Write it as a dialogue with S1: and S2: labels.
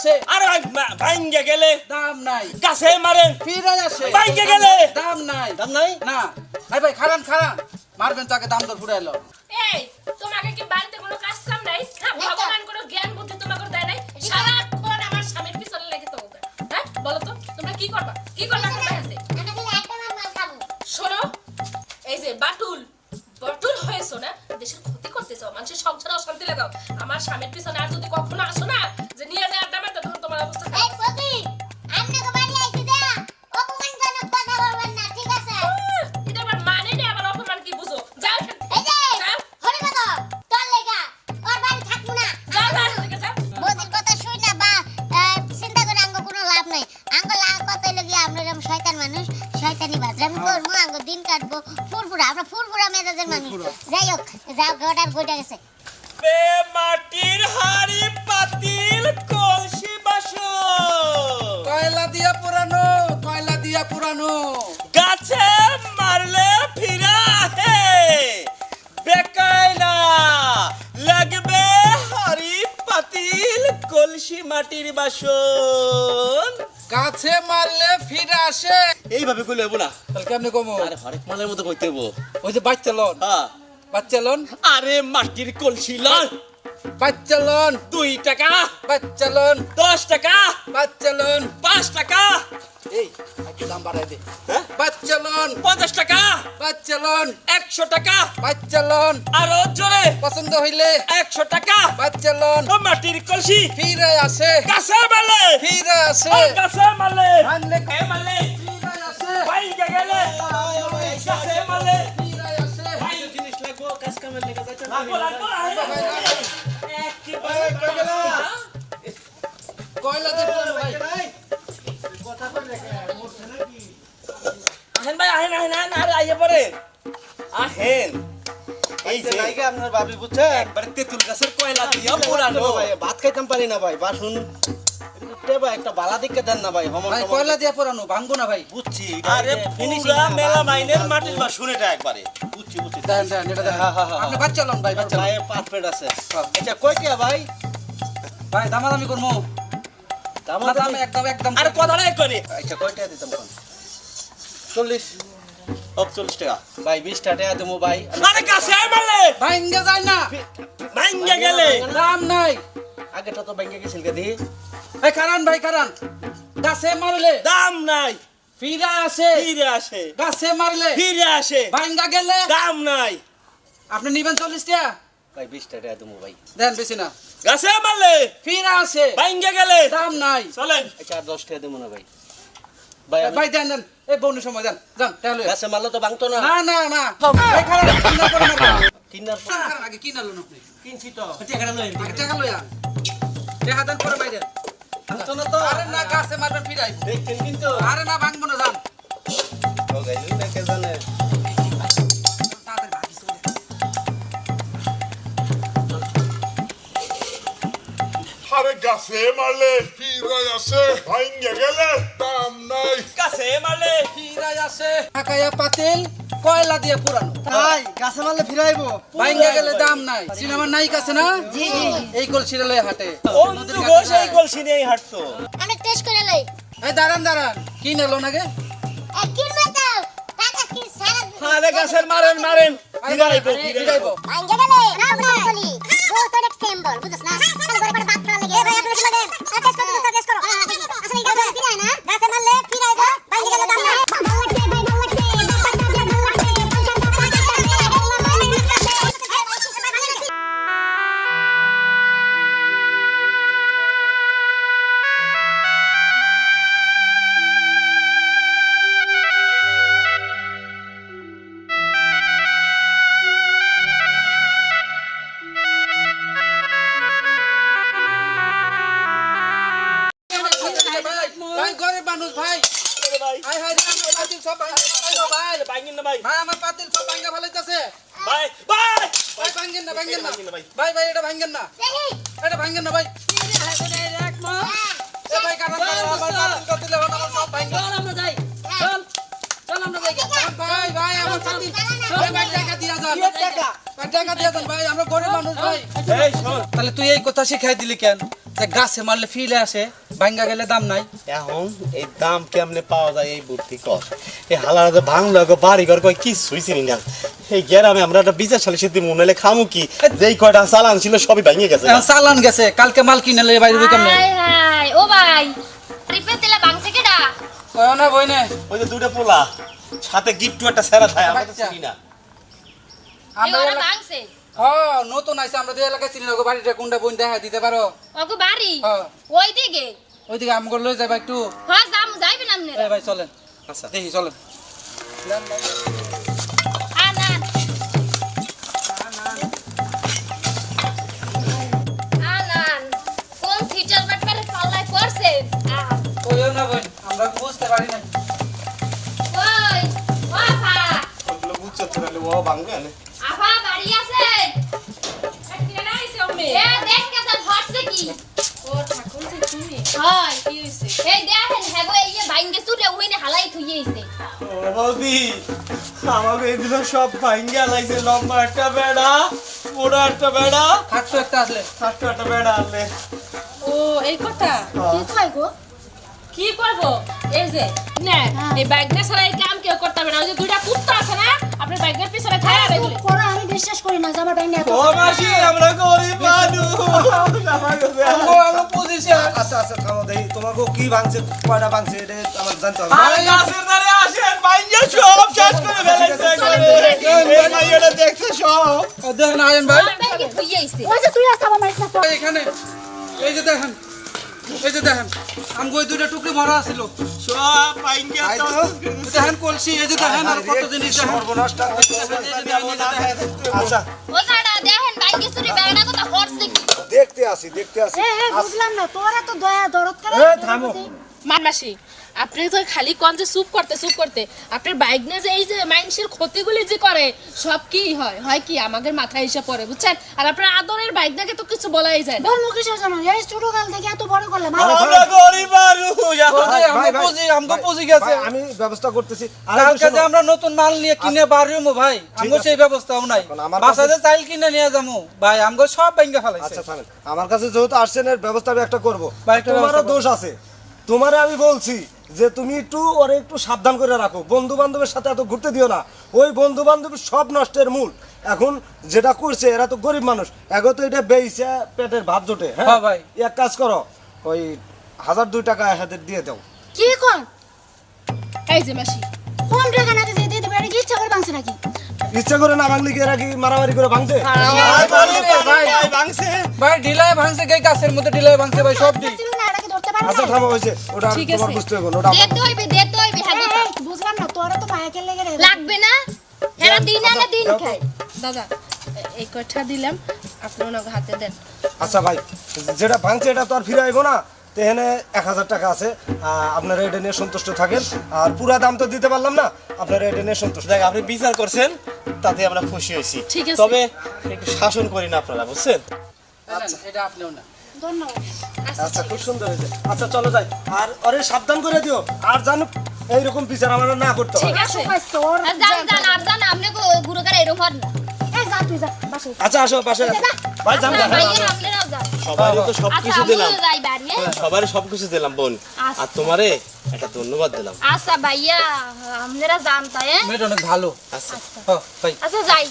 S1: আসে
S2: আরে ভাই ভাঙ্গে গেলে।
S1: দাম নাই।
S2: গাছে মারেন
S1: ফিরে আসে।
S2: বাইকে গেলে?
S1: দাম নাই।
S3: দাম নাই?
S1: না। ভাই ভাই খারান খারান মারবেন তাকে দাম দর ফুরাইলো
S4: এই তোমাকে কি বাড়িতে কোনো কাজ কাম নাই? হ্যাঁ ভগবান কোনো জ্ঞান বুদ্ধি তোমাকে দেয় নাই? সারাক্ষণ আমার স্বামীর পিছনে লেগে তো হ্যাঁ বলো তো তোমরা কি করবা? কি করবা আমার বাড়িতে শোনো এই যে বাটুল বাটুল হয়েছো না? দেশের ক্ষতি করতে চাও মানুষের সংসারে অশান্তি লাগাও। আমার স্বামীর পিছনে আর যদি কখনো আসো না
S5: ফুরফুরা মেজাজের মানুষ। যাই হোক যাও গোটার বইটা গেছে।
S2: বে মাটির হাড়ি পাতিল কলসি বাসন
S1: কয়লা দিয়া পুরানো কয়লা দিয়া পুরানো।
S2: গাছে মারলে ফিরা হে বেকায়না লাগবে হাড়ি পাতিল কলসি মাটির বাসন।
S1: গাছে মারলে ফিরে আসে।
S2: এইভাবে কইলে হব না।
S1: তাহলে কেমনে কমো?
S2: আরে হরেক মালের মতো কইতে হব।
S1: ওই যে বাচ্চা লন
S2: হ্যাঁ।
S1: বাচ্চা লন
S2: আরে মাটির কলসি লন।
S1: বাচ্চা লন
S2: দুই টাকা।
S1: বাচ্চা লন
S2: দশ টাকা।
S1: বাচ্চা লন
S2: পাঁচ টাকা।
S1: এই একটু দাম বাড়াই দে।
S2: হ্যাঁ?
S1: বাচ্চা লন।
S2: পঞ্চাশ টাকা।
S1: বাচ্চা লন।
S2: একশো টাকা।
S1: বাচ্চা লন।
S2: আরও জোরে।
S1: পছন্দ হইলে।
S2: একশো টাকা।
S1: বাচ্চা লন।
S2: মাটির কলসি।
S1: ফিরে আসে।
S2: গাছে মারলে
S1: ফিরে আসে।
S2: ও গাছে
S1: আনলে
S2: এ মারলে
S1: ফিরে আসে।
S2: বাইকে গেলে। গাছে মারলে
S1: ফিরে আসে।
S3: জিনিস লাগবো। কাজ কামের লেগে যাইতে
S2: লাগবো, লাগবো, একেবারে
S1: কয়লা দিয়ে ভাই।
S2: পরে আহেন এই যে
S3: জায়গা আপনার ভাবি বুঝছেন?
S2: একবারে তেঁতুল গাছের কয়লা দিয়া পুরানো।
S3: ভাই ভাত খাইতাম পারি না ভাই বাসন। একটা বালা দিকে দেন না ভাই
S1: ভাই কয়লা দিয়ে পুরানো? ভাঙবো না ভাই।
S3: বুঝছি।
S2: আরে পুরা মেলা মাইনের মাটির বাসন এটা একবারে।
S3: বুঝছি বুঝছি।
S1: দেন দেন এটা দেন। আপনি। বাচ্চা লন ভাই বাচ্চা লন।
S3: ভাই পারফেক্ট আছে।
S1: হ্যাঁ।
S3: আচ্ছা কই কে ভাই?
S1: ভাই দামাদামি একদম একদম
S2: আরে কথাটা এক করে।
S3: আচ্ছা কয়টা দিতাম কোন চল্লিশ
S2: টাকা।
S3: ভাই বিশ টাকা দেবো ভাই।
S2: আরে গাছে মারলে।
S1: ভাঙ্গে যায় না।
S2: ভাঙ্গে গেলে।
S1: দাম নাই।
S3: আগেটা তো ব্যাংকে গেছিল কে দিই
S1: এই কারান ভাই কারান। গাছে মারলে।
S2: দাম নাই।
S1: ফিরে আসে।
S2: ফিরে আসে।
S1: গাছে মারলে।
S2: ফিরে আসে।
S1: ভাঙ্গা গেলে।
S2: দাম নাই।
S1: আপনি নিবেন চল্লিশ টাকা?
S3: ভাই বিশ টাকা দেবো ভাই।
S1: দেন বেশি না।
S2: গাছে মারলে।
S1: ফিরে আসে।
S2: ভাঙ্গে গেলে।
S1: দাম নাই।
S2: চলেন।
S3: আচ্ছা দশ টাকা দেবো না ভাই। ভাই
S1: ভাই দেন দেন। এই বউনি সময় দেন। যান তাহলে
S3: গাছে মারলো তো ভাঙতো না।
S1: না না না।
S3: কিনার
S1: আগে কিনা লোন আপনি।
S3: কিনছি তো।
S1: আগে টাকা লইয়া টাকা দেন পরে বাইরে
S3: ভাঙতো না তো।
S1: আরে না গাছে মারবেন ফিরাই
S3: দেখছেন কিন্তু
S1: আরে না ভাঙবো না যান।
S3: ও গাইলু কে জানে?
S6: আরে গাছে মারলে ফিরে আসে ভাঙ্গে গেলে দাম নাই।
S2: গাছে মারলে
S1: ফিরে আসে। ঢাকাইয়া পাতিল কয়লা দিয়ে পুরানো।
S7: তাই গাছে মারলে ফিরাইবো।
S1: ভাঙ্গে গেলে দাম নাই। সিনেমার নায়িক আছে না? এই কলসিরে লয়ে হাটে।
S2: সেই কলসি নিয়েই হাঁটতো
S5: আমি টেস্ট করে লই।
S1: এই দাঁড়ান দাঁড়ান। কি নিলো নাগে
S2: আরে গাছের মারেন মারেন। ফিরাইবো
S1: ফিরাইবো।
S5: ভাঙ্গে গেলে রাম নাম চলি ও তো এক সিম্বল বুঝছ না? বাত খাওয়া লাগে এ ভাই আপনি
S1: ভাই ভাই! ভাই
S2: ভাঙেন না
S1: ভাঙেন না।
S2: ভাই।
S1: ভাই। ভাই এটা ভাঙেন না। এটা ভাঙেন না ভাই। এ ভাই কারণ আমার পাতিল কাতিলে হন আমার সব ভাঙা ভাই ভাই আমার পাতিল ভাই ভাই টাকা দিয়া যান। ভাই টাকা দিয়া যান ভাই আমরা গরিব মানুষ ভাই।
S2: এই শোন।
S1: তাহলে তুই এই কথা শিখাই দিলি কেন? যে গাছে মারলে ফিলে আসে ভাঙ্গা গেলে দাম নাই।
S2: এখন এই দাম কেমনে পাওয়া যায় এই বুদ্ধি কর। এই হালারা যে ভাঙলো বাড়ি ঘর কয় কি শুইছিনি না। এই গ্রামে আমরা একটা বিচার সালে সিদ্ধি মনে হলে খামু কি? যেই কয়টা চালান ছিল সবই ভেঙে গেছে।
S1: চালান গেছে কালকে মাল কিনে লয়ে বাইরে কেমনে
S5: হাই হাই ও ভাই রিপে তেলা বাংছে কেডা?
S1: কয় না বই না।
S2: ওই যে দুইটা পোলা সাথে গিফট একটা সেরা থাকে আমরা তো চিনি না।
S1: আমরা
S5: বাংছে
S1: হ্যাঁ নতুন আইছে আমরা যে এলাকায় চিনি না গো বাড়িটা কোনটা বোন দেখা দিতে পারো?
S5: ওগো বাড়ি?
S1: হ্যাঁ
S5: ওই দিকে
S1: ওইদিকে আম করে লয়ে যাবা একটু।
S5: হ্যাঁ যাম যাইবেন আপনি
S1: ভাই চলেন।
S2: আচ্ছা
S1: দেখি চলেন।
S5: ও
S2: ভাঙবে না
S5: আপা বাড়ি আছে
S4: কে না আইছে অম্মে
S5: এ দেখ কেসা ভরছে কি?
S4: ও ঠাকুর যে তুমি
S5: হয়।
S4: কি হইছে
S5: এই দেখেন হ্যাগো এই যে বাইঙ্গে চুরে উইনে হালাই থুইয়েছে
S2: ও বৌদি আমাকে এগুলো সব ভাঙ্গা লাগছে লম্বা একটা বেড়া বড় একটা বেড়া।
S1: থাকতো একটা আসলে
S2: ছোট্ট একটা বেড়া আনলে।
S4: ও এই কথা
S5: কি কয় গো?
S4: কি করব এই যে না এই ব্যাগটা ছাড়া এই কাম কেউ করতে হবে না ওই যে দুইটা আপনার ব্যাগের পিছনে খায়া রাখলে
S5: করো আমি বিশ্বাস করি না যে আমার বাইঙ্গে
S2: ও মাসি আমরা গরিব মানুষ
S1: আমার পজিশন
S7: আচ্ছা আচ্ছা থামো দেখি তোমাকে কি ভাঙছে কয়টা ভাঙছে এটা আমার জানতে হবে
S2: আরে গাছের ধারে আসেন ভাঙ্গা সব শেষ করে ফেলেছে একবারে। দেখছে সব
S1: দেখেন আয়ন ভাই
S5: বাইঙ্গে থুইয়েছে
S8: ওই যে তুই আমার
S1: এখানে এই যে দেখেন এই যে দেখেন আমগো ওই দুইটা টুকরি ভরা আছিল।
S2: সব তো।
S1: দেখেন কলসি এই যে দেখেন আর কত জিনিস
S7: সর্বনাশটা আচ্ছা।
S5: ও কাটা দেখেন বাইঙ্গে চুরি বেড়া কথা ভরছে
S7: দেখতে আসি দেখতে আসি
S8: বুঝলাম না তোরা তো দয়া দরদ করে
S7: থামো।
S4: মানমাসি আপনি তো খালি কোন যে চুপ করতে চুপ করতে। আপনার বাইক নিয়ে যে এই যে মানুষের ক্ষতিগুলি যে করে সব কি হয়? হয় কি? আমাদের মাথায় এসে পড়ে বুঝছেন? আর আপনার আদরের বাইক নাকি তো কিছু বলাই যায় না।
S8: ধর্ম কিসের জন্য এই ছোট কাল থেকে এত বড় করলাম।
S2: আমরা গরিব
S1: পুঁজি আমগো পুঁজি গেছে।
S7: আমি ব্যবস্থা করতেছি। আর
S1: কালকে যে আমরা নতুন মাল নিয়ে কিনে বাড়িমু ভাই আমগো সেই ব্যবস্থাও নাই।
S7: এখন আমার
S1: বাসা যে চাইল কিনে নিয়ে যামু ভাই আমগো সব ভেঙে ফেলাইছে।
S7: আচ্ছা থামেন। আমার কাছে যেহেতু আসছেন এর ব্যবস্থা আমি একটা করব। তোমারও দোষ আছে। তোমারে আমি বলছি যে তুমি একটু ওরে একটু সাবধান করে রাখো। বন্ধু বান্ধবের সাথে এত ঘুরতে দিও না। ওই বন্ধু বান্ধব সব নষ্টের মূল। এখন যেটা করছে এরা তো গরিব মানুষ। এগো তো এটা বেইছে পেটের ভাত জোটে
S1: হ্যাঁ,
S7: হ্যাঁ
S1: ভাই।
S7: এক কাজ করো ওই হাজার দুই টাকা হাতের দিয়ে দাও।
S8: কি কর?
S4: এই যে মাসি
S8: কোন টাকা যে দিয়ে দেবে এটা কি ইচ্ছা করে নাকি?
S7: ইচ্ছা করে না ভাঙলে কি এরা কি মারামারি করে
S2: ভাঙছে?
S1: ভাই ঢিলায় ভাঙছে গে গাছের মধ্যে ঢিলায় ভাঙছে ভাই সব দিক।
S8: ছিল না। এটাকে
S7: আচ্ছা থামো হয়েছে ওটা
S4: ঠিক
S7: তোমার
S4: আছে।
S7: বুঝতে হবে ওটা
S5: দেখতে হইবে দেখতে হইবে
S8: এই, বুঝলাম না তোরা তো মায়াকে লেগে রে
S5: লাগবে না? হেরা দিন আনা দিন খায়।
S4: দাদা এই কয়টা দিলাম আপনি ওনাকে হাতে দেন।
S7: আচ্ছা ভাই যেটা ভাঙছে এটা তো আর ফিরে আইবো না। তো এখানে এক হাজার টাকা আছে। আপনারা এটা নিয়ে সন্তুষ্ট থাকেন। আর পুরা দাম তো দিতে পারলাম না আপনারা এটা নিয়ে সন্তুষ্ট
S2: দেখ আপনি বিচার করছেন তাতে আমরা খুশি হয়েছি।
S4: ঠিক আছে।
S2: তবে একটু শাসন করি না আপনারা বুঝছেন?
S1: আচ্ছা এটা আপনিও না
S7: আচ্ছা খুব সুন্দর হয়েছে। আচ্ছা চলো যাই। আর ওরে সাবধান করে দিও। আর জানো এইরকম বিচার আমরা না করতে
S4: ঠিক আছে।
S5: আর জান জান আর জান আপনি গুরু করে এরকম হন না।
S7: আচ্ছা আসো পাশে। ভাই যান
S5: আচ্ছা
S2: সবাই তো সব
S5: আচ্ছা
S2: কিছু দিলাম।
S5: আমিও যাই হ্যাঁ?
S2: সবারই সব কিছু দিলাম বোন।
S5: আচ্ছা।
S2: আর তোমারে একটা ধন্যবাদ দিলাম।
S5: আচ্ছা ভাইয়া আপনারা যান হ্যাঁ?
S1: মেয়েটা অনেক ভালো।
S2: আচ্ছা।
S1: হ্যাঁ
S5: আচ্ছা যাই।